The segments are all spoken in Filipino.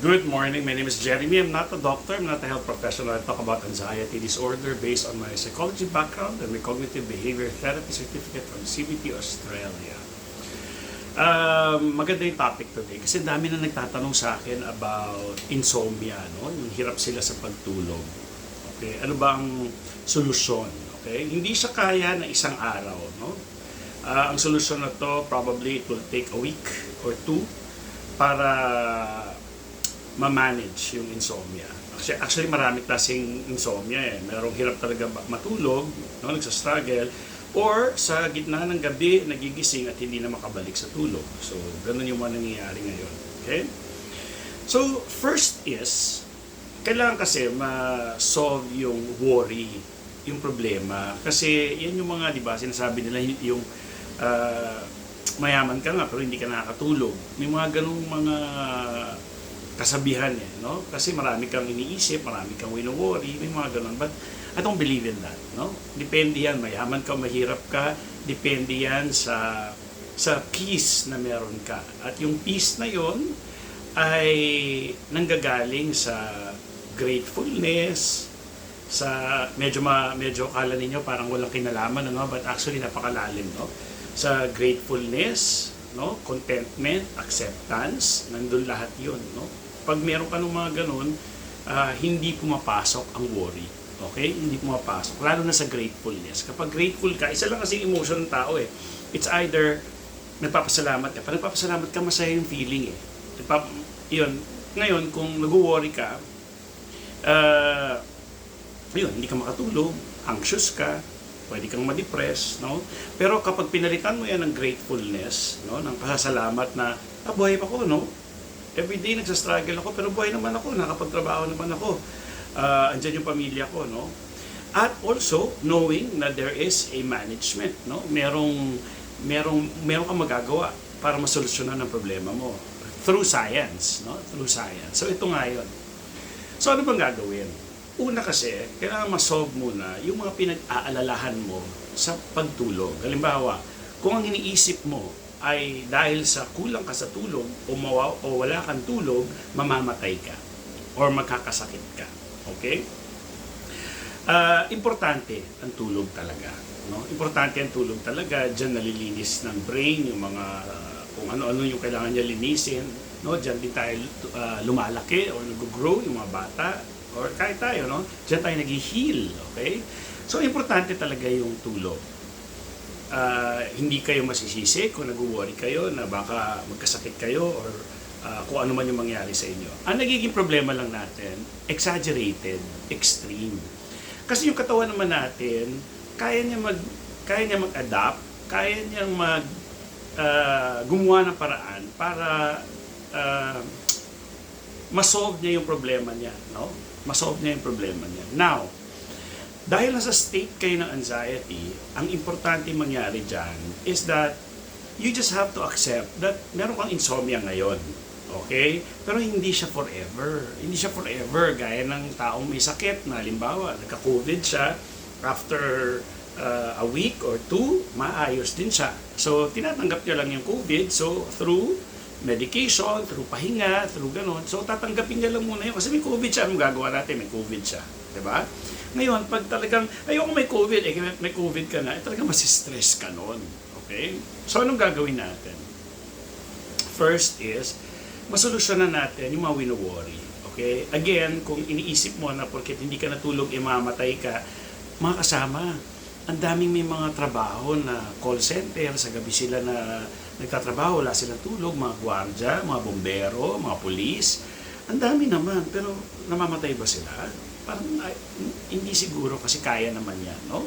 Good morning. My name is Jeremy. I'm not a doctor. I'm not a health professional. I talk about anxiety disorder based on my psychology background and my cognitive behavior therapy certificate from CBT Australia. Um, maganda yung topic today kasi dami na nagtatanong sa akin about insomnia, no? Yung hirap sila sa pagtulog. Okay, ano ba ang solusyon? Okay, hindi siya kaya na isang araw, no? Ah, ang solusyon na to probably it will take a week or two para ma-manage yung insomnia. Actually, actually marami klaseng insomnia eh. Merong hirap talaga matulog, no, nagsa-struggle, or sa gitna ng gabi, nagigising at hindi na makabalik sa tulog. So, ganun yung mga nangyayari ngayon. Okay? So, first is, kailangan kasi ma-solve yung worry, yung problema. Kasi yan yung mga, di ba, sinasabi nila yung ah, mayaman ka nga pero hindi ka nakakatulog. May mga ganong mga kasabihan eh, no? Kasi marami kang iniisip, marami kang wino-worry, may mga ganon. But I don't believe in that, no? Depende yan, mayaman ka, mahirap ka, depende yan sa sa peace na meron ka. At yung peace na yon ay nanggagaling sa gratefulness, sa medyo ma, medyo akala ninyo parang walang kinalaman ano but actually napakalalim no sa gratefulness no contentment acceptance nandun lahat yun no pag meron ka ng mga ganun ah, hindi pumapasok ang worry. Okay? Hindi pumapasok. Lalo na sa gratefulness. Kapag grateful ka isa lang kasi emotion ng tao eh. It's either nagpapasalamat ka. Pag nagpapasalamat ka masaya yung feeling eh. Nagpap- yun. Ngayon kung nag-worry ka ah, ayun, hindi ka makatulog, anxious ka, pwede kang ma-depress, no? Pero kapag pinalitan mo yan ng gratefulness, no, ng pasasalamat na, ah, buhay pa ko, no? Everyday nagsa-struggle ako, pero buhay naman ako, nakapagtrabaho naman ako. Ah, andyan yung pamilya ko, no? At also, knowing na there is a management, no? Merong, merong, merong kang magagawa para masolusyonan ang problema mo. Through science, no? Through science. So, ito nga yun. So, ano bang gagawin? Una kasi, kailangan ma-solve muna yung mga pinag-aalalahan mo sa pagtulog. Halimbawa, kung ang iniisip mo ay dahil sa kulang ka sa tulog o, mawa, o wala kang tulog, mamamatay ka or magkakasakit ka. Okay? Ah, importante ang tulog talaga. No? Importante ang tulog talaga. Diyan nalilinis ng brain, yung mga ah, kung ano-ano yung kailangan niya linisin. No? Diyan din tayo ah, lumalaki or nag-grow yung mga bata or kahit tayo, no? Diyan tayo nag-heal, okay? So, importante talaga yung tulog. Ah, hindi kayo masisisi kung nag-worry kayo na baka magkasakit kayo or ah, kung ano man yung mangyari sa inyo. Ang nagiging problema lang natin, exaggerated, extreme. Kasi yung katawan naman natin, kaya niya mag kaya niya mag-adapt, kaya niyang mag ah, gumawa ng paraan para ah, ma-solve niya yung problema niya, no? Ma-solve niya yung problema niya. Now, dahil nasa state kayo ng anxiety, ang importante mangyari dyan is that you just have to accept that meron kang insomnia ngayon. Okay? Pero hindi siya forever. Hindi siya forever. Gaya ng taong may sakit na halimbawa, nagka-COVID siya, after uh, a week or two, maayos din siya. So, tinatanggap niya lang yung COVID. So, through medication, through pahinga, through ganun. So, tatanggapin niya lang muna yun. Kasi may COVID siya. Anong gagawa natin? May COVID siya. ba? Ngayon, pag talagang, ayoko may COVID, eh, may- COVID ka na, eh, talagang masistress ka nun. Okay? So, anong gagawin natin? First is, masolusyonan natin yung mga wino-worry. Okay? Again, kung iniisip mo na porket hindi ka natulog, eh, mamatay ka, mga kasama, ang daming may mga trabaho na call center, sa gabi sila na nagtatrabaho, wala silang tulog, mga gwardya, mga bombero, mga pulis. Ang dami naman, pero namamatay ba sila? Parang ay, hindi siguro kasi kaya naman yan, no?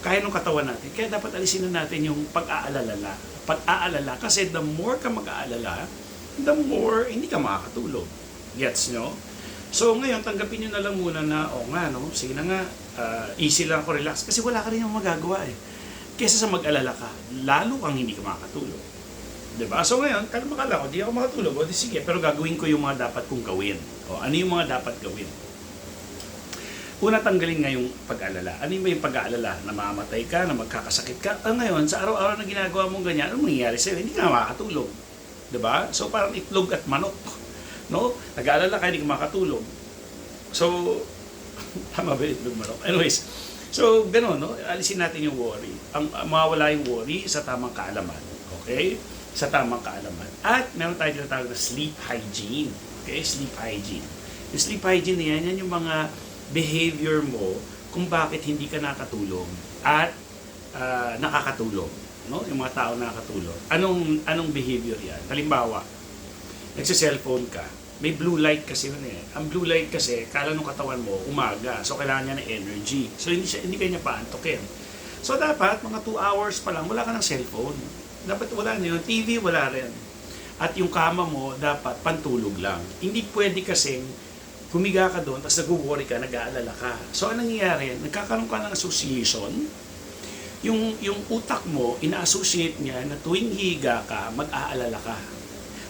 Kaya ng katawan natin. Kaya dapat alisin na natin yung pag-aalala. Pag-aalala, kasi the more ka mag-aalala, the more hindi ka makakatulog. Gets nyo? So ngayon, tanggapin nyo na lang muna na, o nga, no? Sige na nga, ah, easy lang ako, relax. Kasi wala ka rin yung magagawa eh. Kesa sa mag-alala ka, lalo kang hindi ka makakatulog. 'Di ba? So ngayon, kalma ka lang, di ako makatulog, o di sige, pero gagawin ko yung mga dapat kong gawin. O ano yung mga dapat gawin? Una, tanggalin nga yung pag-alala. Ano yung yung pag-aalala? Na mamamatay ka, na magkakasakit ka? Ah, ngayon, sa araw-araw na ginagawa mong ganyan, ano mangyayari sa'yo? Hindi ka makakatulog. 'Di ba? So parang itlog at manok. No? Nag-aalala ka, hindi ka makatulog. So, tama ba yung manok? Anyways, so, ganun, no? Alisin natin yung worry. Ang, mawawala yung worry sa tamang kaalaman. Okay? Sa tamang kaalaman. At meron tayo tinatawag na sleep hygiene. Okay? Sleep hygiene. Yung sleep hygiene na yan, yan yung mga behavior mo kung bakit hindi ka nakatulog at ah, nakakatulog. No? Yung mga tao nakakatulog. Anong, anong behavior yan? Halimbawa, nagsa-cellphone ka, may blue light kasi yun eh. Ang blue light kasi, kala nung katawan mo, umaga. So, kailangan niya ng energy. So, hindi, siya, hindi kanya paantokin. So, dapat, mga 2 hours pa lang, wala ka ng cellphone. Dapat wala na yun. TV, wala rin. At yung kama mo, dapat pantulog lang. Hindi pwede kasing humiga ka doon, tapos nag-worry ka, nag-aalala ka. So, anong nangyayari? Nagkakaroon ka ng association, yung, yung utak mo, ina-associate niya na tuwing higa ka, mag-aalala ka.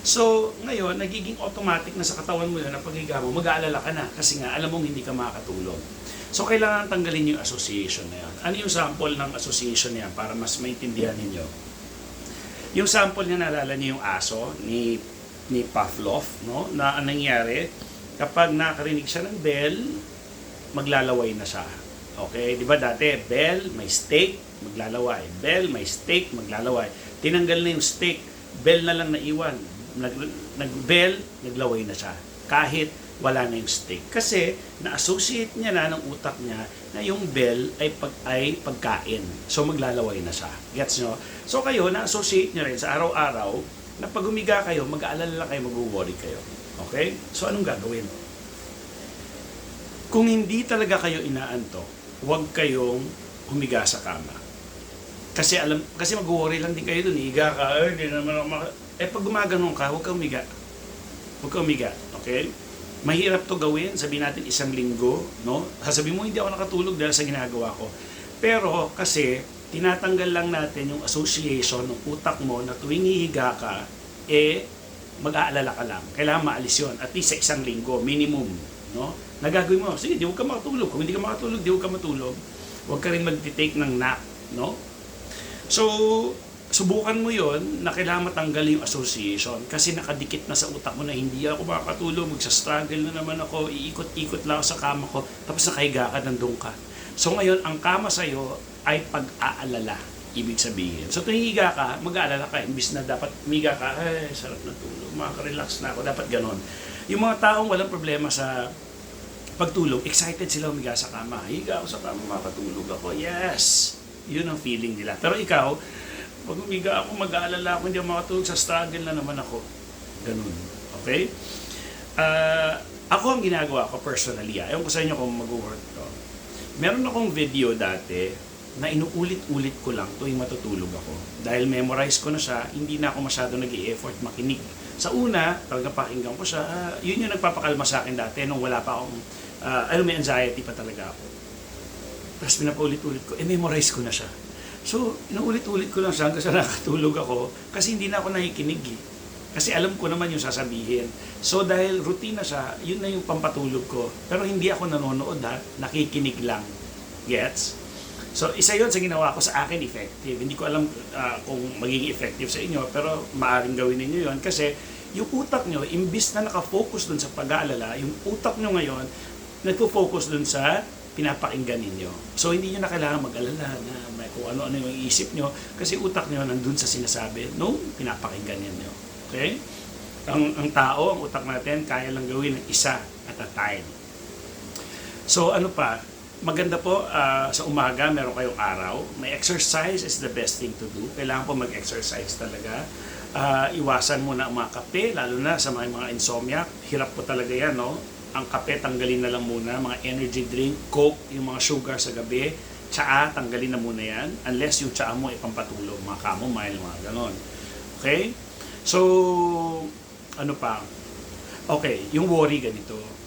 So, ngayon, nagiging automatic na sa katawan mo yun, na paghiga mo, mag-aalala ka na. Kasi nga, alam mong hindi ka makakatulog. So, kailangan tanggalin yung association na yan. Ano yung sample ng association na yan para mas maintindihan ninyo? Yung sample niya, naalala niyo yung aso ni, ni Pavlov, no? na ang nangyari, kapag nakarinig siya ng bell, maglalaway na siya. Okay, di ba dati, bell, may steak, maglalaway. Bell, may steak, maglalaway. Tinanggal na yung steak, bell na lang naiwan. Nag, nag-bell, naglaway na siya. Kahit wala na yung steak. Kasi, na-associate niya na ng utak niya na yung bell ay, pag, ay pagkain. So, maglalaway na siya. Gets nyo? So, kayo, na-associate nyo rin sa araw-araw na pag humiga kayo, mag-aalala kayo, mag-worry kayo. Okay? So, anong gagawin? Kung hindi talaga kayo inaantok, huwag kayong humiga sa kama. Kasi alam kasi mag-worry lang din kayo dun, higa ka, ay, hindi naman ako maka... Eh pag gumaganon ka, huwag kang humiga. Huwag kang humiga, okay? Mahirap to gawin, sabihin natin isang linggo, no? Sasabihin mo, hindi ako nakatulog dahil sa ginagawa ko. Pero kasi, tinatanggal lang natin yung association ng utak mo na tuwing hihiga ka, eh, mag-aalala ka lang. Kailangan maalis yun. At least sa isang linggo, minimum. No? Nagagawin mo, sige, di huwag ka makatulog. Kung hindi ka makatulog, di huwag ka matulog. Huwag ka rin mag-take ng nap. No? So, subukan mo yon na kailangan matanggal yung association kasi nakadikit na sa utak mo na hindi ako makakatulog, magsa-struggle na naman ako, iikot-ikot lang ako sa kama ko, tapos nakahiga ka, nandun ka. So ngayon, ang kama sa'yo ay pag-aalala, ibig sabihin. So tuwing higa ka, mag-aalala ka, imbis na dapat miga ka, ay, sarap na tulog, makaka-relax na ako, dapat ganon. Yung mga taong walang problema sa pagtulog, excited sila umiga sa kama. Higa ako sa kama, makatulog ako. Yes! Yun ang feeling nila. Pero ikaw, pag umiga ako, mag-aalala ako, hindi ako makatulog, sa struggle na naman ako. Ganun. Okay? Ah, ako ang ginagawa ko personally, ah. ewan ko sa inyo kung mag-work to. Meron akong video dati na inuulit-ulit ko lang tuwing matutulog ako. Dahil memorize ko na siya, hindi na ako masyado nag effort makinig. Sa una, talaga pakinggan ko siya, ah, yun yung nagpapakalma sa akin dati nung wala pa akong, uh, alam may anxiety pa talaga ako. Tapos pinapaulit-ulit ko, eh memorize ko na siya. So, inuulit-ulit ko lang siya hanggang sa nakatulog ako kasi hindi na ako nakikinig eh. Kasi alam ko naman yung sasabihin. So, dahil routine na siya, yun na yung pampatulog ko. Pero hindi ako nanonood ha, nakikinig lang. Gets? So, isa yon sa ginawa ko sa akin effective. Hindi ko alam ah, kung magiging effective sa inyo, pero maaring gawin ninyo yon kasi yung utak nyo, imbis na nakafocus dun sa pag-aalala, yung utak nyo ngayon, nagpo-focus dun sa pinapakinggan ninyo. So, hindi nyo na kailangan mag-alala na may kung ano-ano yung isip nyo kasi utak nyo nandun sa sinasabi nung pinapakinggan ninyo. Okay? Ang, ang tao, ang utak natin, kaya lang gawin ng isa at a time. So, ano pa? Maganda po ah, sa umaga, meron kayong araw. May exercise is the best thing to do. Kailangan po mag-exercise talaga. Ah, iwasan mo na ang mga kape, lalo na sa mga, mga insomnia. Hirap po talaga yan, no? Ang kape, tanggalin na lang muna. Mga energy drink, coke, yung mga sugar sa gabi. Tsaa, tanggalin na muna yan. Unless yung tsaa mo ay pampatulog, mga chamomile, mga ganon. Okay? So, ano pa? Okay, yung worry ganito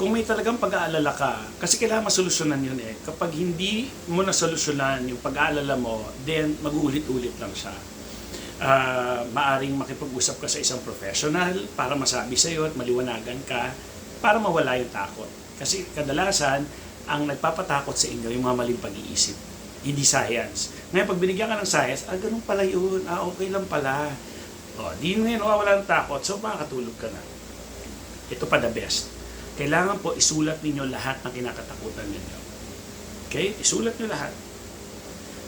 kung may talagang pag-aalala ka, kasi kailangan masolusyonan yun eh. Kapag hindi mo nasolusyonan yung pag-aalala mo, then mag-uulit-ulit lang siya. Ah, maaring makipag-usap ka sa isang professional para masabi sa iyo at maliwanagan ka para mawala yung takot. Kasi kadalasan, ang nagpapatakot sa inyo yung mga maling pag-iisip. Hindi science. Ngayon, pag binigyan ka ng science, ah, ganun pala yun. Ah, okay lang pala. O, di ngayon, wala ng takot. So, makakatulog ka na. ito pa the best. Kailangan po isulat ninyo lahat ng kinakatakutan ninyo. Okay? Isulat nyo lahat.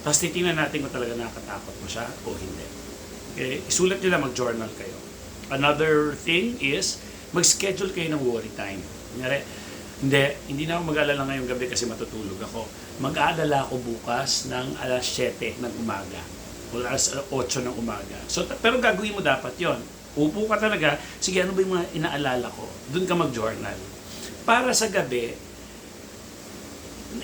Tapos titingnan natin kung talaga nakakatakot mo siya o hindi. Okay? Isulat nyo lang, mag-journal kayo. Another thing is, mag-schedule kayo ng worry time. Kunyari, hindi, hindi na ako mag-aalala ngayong gabi kasi matutulog ako. Mag-aalala ako bukas ng alas 7 ng umaga. O alas 8 ng umaga. So, pero gagawin mo dapat yon. Upo ka talaga, sige ano ba yung mga inaalala ko? Doon ka mag-journal. Para sa gabi,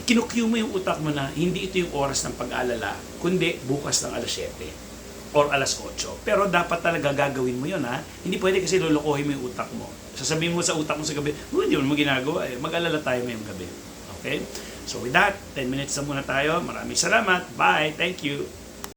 kinukue mo yung utak mo na hindi ito yung oras ng pag-aalala, kundi bukas ng alas 7 or alas 8. Pero dapat talaga gagawin mo yun ha. Hindi pwede kasi lulukohin mo yung utak mo. Sasabihin mo sa utak mo sa gabi, "Oh, hindi mo ginagawa eh. Mag-alala tayo ngayong gabi. Okay? So with that, 10 minutes na muna tayo. Maraming salamat. Bye. Thank you.